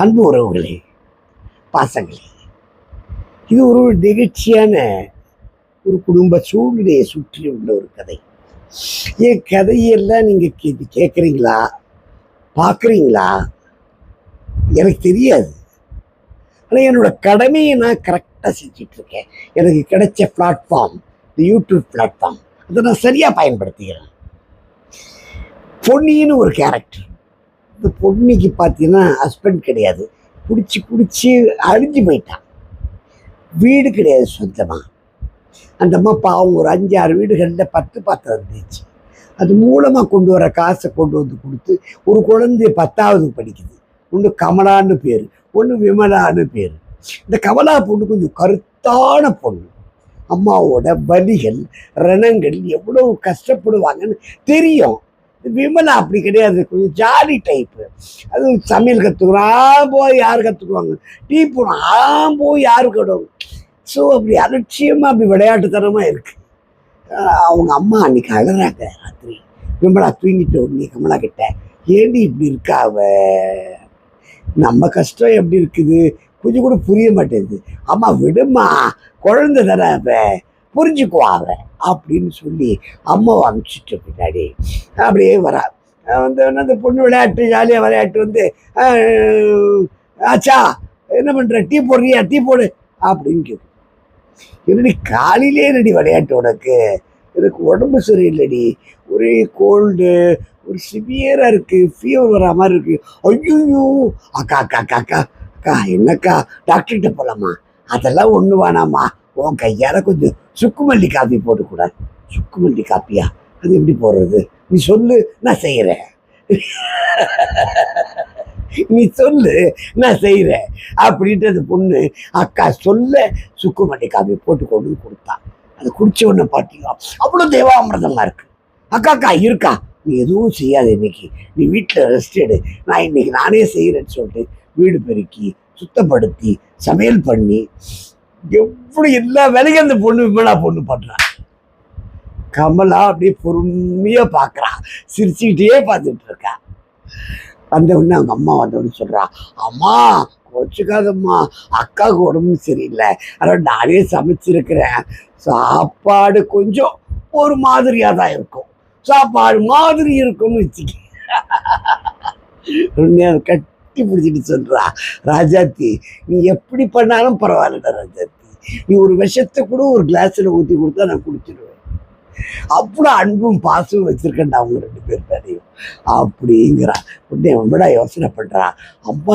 அன்பு உறவுகளே பாசங்களே இது ஒரு நிகழ்ச்சியான ஒரு குடும்ப சூழ்நிலையை சுற்றி உள்ள ஒரு கதை. என் கதையெல்லாம் நீங்கள் கே கேட்குறீங்களா பார்க்குறீங்களா? எனக்கு தெரியாது. ஆனால் என்னோட கடமையை நான் கரெக்டாக செஞ்சுட்டு இருக்கேன் எனக்கு கிடைச்ச பிளாட்ஃபார்ம் இந்த யூடியூப் பிளாட்ஃபார்ம் அதை நான் சரியாக பயன்படுத்திக்கிறேன். பொன்னின்னு ஒரு கேரக்டர் இந்த பொன்னிக்கு பார்த்தீங்கன்னா ஹஸ்பண்ட் கிடையாது. குடிச்சு குடிச்சு அழிஞ்சு போயிட்டான். வீடு கிடையாது சொந்தமாக அந்த அம்மா பாவம் ஒரு அஞ்சு ஆறு வீடுகளில் பத்து பாத்திரம் இருந்துச்சு. அது மூலமாக கொண்டு வர காசை கொண்டு வந்து கொடுத்து ஒரு குழந்தை பத்தாவது படிக்குது. ஒன்று கமலான்னு பேர் ஒன்று விமலான்னு பேர். இந்த கமலா பொண்ணு கொஞ்சம் கருத்தான பொண்ணு. அம்மாவோட வலிகள் ரணங்கள் எவ்வளோ கஷ்டப்படுவாங்கன்னு தெரியும். விமலா அப்படி கிடையாது. கொஞ்சம் ஜாலி டைப்பு அது சமையல் கற்றுக்குறோம் ஆ போய் யார் கற்றுக்குவாங்க டீ போடும் ஆ போய் யார் கடுவாங்க? ஸோ அப்படி அலட்சியமாக அப்படி விளையாட்டுத்தனமாக இருக்கு. அவங்க அம்மா அன்னைக்கு அழறாங்க ராத்திரி. விமலா தூங்கிட்டு உடனே கமலா கிட்ட ஏண்டி இப்படி இருக்கா அவ? நம்ம கஷ்டம் எப்படி இருக்குது? கொஞ்சம் கூட புரிய மாட்டேங்குது. அம்மா விடுமா குழந்தை தானே அவ. புரிஞ்சுக்குவா அவ. அப்படின்னு சொல்லி அம்மாவை அனுப்பிச்சிட்டு பின்னாடி அப்படியே வரா. வந்து அந்த பொண்ணு விளையாட்டு ஜாலியாக விளையாட்டு வந்து ஆச்சா என்ன பண்ணுற டீ போடுறியா? டீ போடு அப்படின்னு கேட்கும். என்னடி காலையிலே ரெடி விளையாட்டு உனக்கு? எனக்கு உடம்பு சரியில்லைடி. ஒரே கோல்டு ஒரு சிவியராக இருக்குது ஃபீவர் வர மாதிரி இருக்குது ஐயோ அக்கா அக்கா அக்கா அக்கா அக்கா என்னக்கா? டாக்டர்கிட்ட போகலாமா அதெல்லாம் ஒன்று வேணாமா உன் கையால் கொஞ்சம் சுக்குமல்லி காப்பி போட்டுக்கூடாது. சுக்குமல்லி காப்பியா? அது எப்படி போடுறது? நீ சொல்லு நான் செய்கிறேன் நீ சொல்லு நான் செய்கிறேன் அப்படின்ட்டு அந்த பொண்ணு அக்கா சொல்ல சுக்குமல்லி காப்பி போட்டு கொண்டு கொடுத்தா. அதை குடிச்ச உடனே பார்த்தீங்க அவ்வளோ தேவாமிரதமாக இருக்கு. அக்கா அக்கா இருக்கா? நீ எதுவும் செய்யாத இன்னைக்கு. நீ வீட்டில் ரெஸ்ட் எடு. நான் இன்னைக்கு நானே செய்கிறேன்னு சொல்லிட்டு வீடு பெருக்கி சுத்தப்படுத்தி சமையல் பண்ணி எப்படி எல்லா வேலையும் அந்த பொண்ணு விமலா பொண்ணு பண்ணுறா கமலா அப்படியே பொறுமையாக பார்க்குறா சிரிச்சுக்கிட்டே பார்த்துட்டு இருக்கா. வந்த உடனே அவங்க அம்மா வந்த சொல்கிறா அம்மா கோச்சுக்காதம்மா. அக்காவுக்கு உடம்பு சரியில்லை. அதனால் நானே சமைச்சிருக்கிறேன். சாப்பாடு கொஞ்சம் ஒரு மாதிரியாக தான் இருக்கும். சாப்பாடு மாதிரி இருக்கும்னு வச்சுக்க. உடனே கட்டி பிடிச்சிட்டு சொல்கிறா ராஜாத்தி நீ எப்படி பண்ணாலும் பரவாயில்லடா ராஜாத்தி. நீ ஒரு விஷத்தை கூட ஒரு கிளாஸில் ஊற்றி கொடுத்தா நான் குடிச்சிடுவேன் அவ்வளோ அன்பும் பாசமும் வச்சிருக்கேன்டா அவங்க ரெண்டு பேர் மேலேயும். அப்படிங்கிறா. உடனே அவன் விட யோசனை பண்ணுறா அம்மா